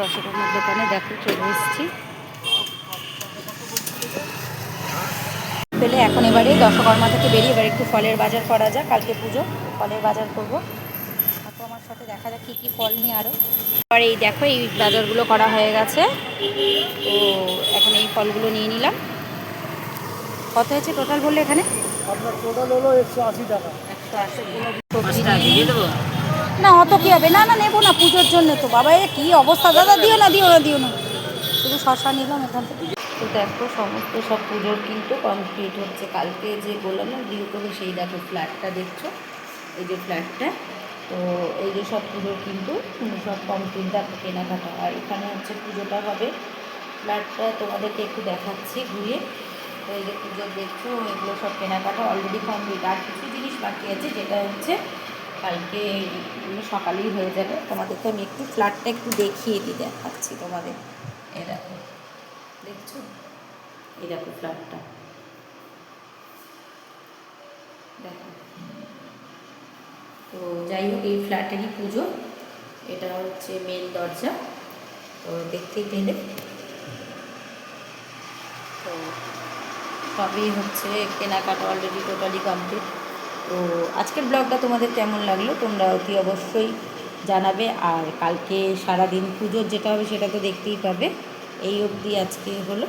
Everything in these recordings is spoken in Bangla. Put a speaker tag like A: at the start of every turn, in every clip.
A: দশকর্মার দোকানে দেখো চলে এসেছি। পেলে এখন এবারে দশকর্মা থেকে বেরিয়ে এবার একটু ফলের বাজার করা যাক কালকে পুজো ফলের বাজার করব। তো আমার সাথে দেখা যাক কী কী ফল নিয়ে আরও এবার এই দেখো এই বাজারগুলো করা হয়ে গেছে। তো এখন এই ফলগুলো নিয়ে নিলাম। কত হয়েছে টোটাল বললে এখানে?
B: আপনার টোটাল হলো একশো আশি টাকা।
A: একশো আশি। না, অত কি হবে? না না, নেব না পুজোর জন্য তো। বাবা, এ কী অবস্থা? দাদা, দিও না দিও না দিও না। শুধু শশা নিলাম এখান থেকে। তো দেখো, সমস্ত সব পুজোর কিন্তু কমপ্লিট হচ্ছে। কালকে যে বললাম না ডিউ করে সেই দেখো ফ্ল্যাটটা দেখছ? এই যে ফ্ল্যাটটা তো এই যে সব পুজোর কিন্তু সব কমপ্লিট দেখো, কেনাকাটা। আর এখানে হচ্ছে পুজোটা হবে। ফ্ল্যাটটা তোমাদেরকে একটু দেখাচ্ছি ঘুরিয়ে তো এই যে পুজো দেখছ, এগুলো সব কেনাকাটা অলরেডি কমপ্লিট আর কিছু জিনিস বাকি আছে, যেটা হচ্ছে কালকে সকালেই হয়ে যাবে। তোমাদেরকে আমি একটু ফ্ল্যাটটা একটু দেখিয়ে দিই, দেখাচ্ছি তোমাদের। এ দেখো, দেখছ? এই দেখো ফ্ল্যাটটা। দেখো। তো যাই হোক, এই ফ্ল্যাটেরই পুজো। এটা হচ্ছে মেন দরজা। তো দেখতেই পেলে। তো সবই হচ্ছে কেনাকাটা অলরেডি টোটালি কমপ্লিট তো আজকের ব্লগটা তোমাদের কেমন লাগল তোমরা অতি অবশ্যই জানাবে। আর কালকে সারাদিন পুজোর যেটা হবে সেটা তো দেখতেই পাবে। এই অবধি আজকে হলো।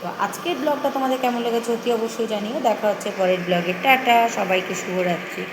A: তো আজকের ব্লগটা তোমাদের কেমন লেগেছে অতি অবশ্যই জানিও। দেখা হচ্ছে পরের ব্লগে। টাটা, সবাইকে শুভরাত্রি।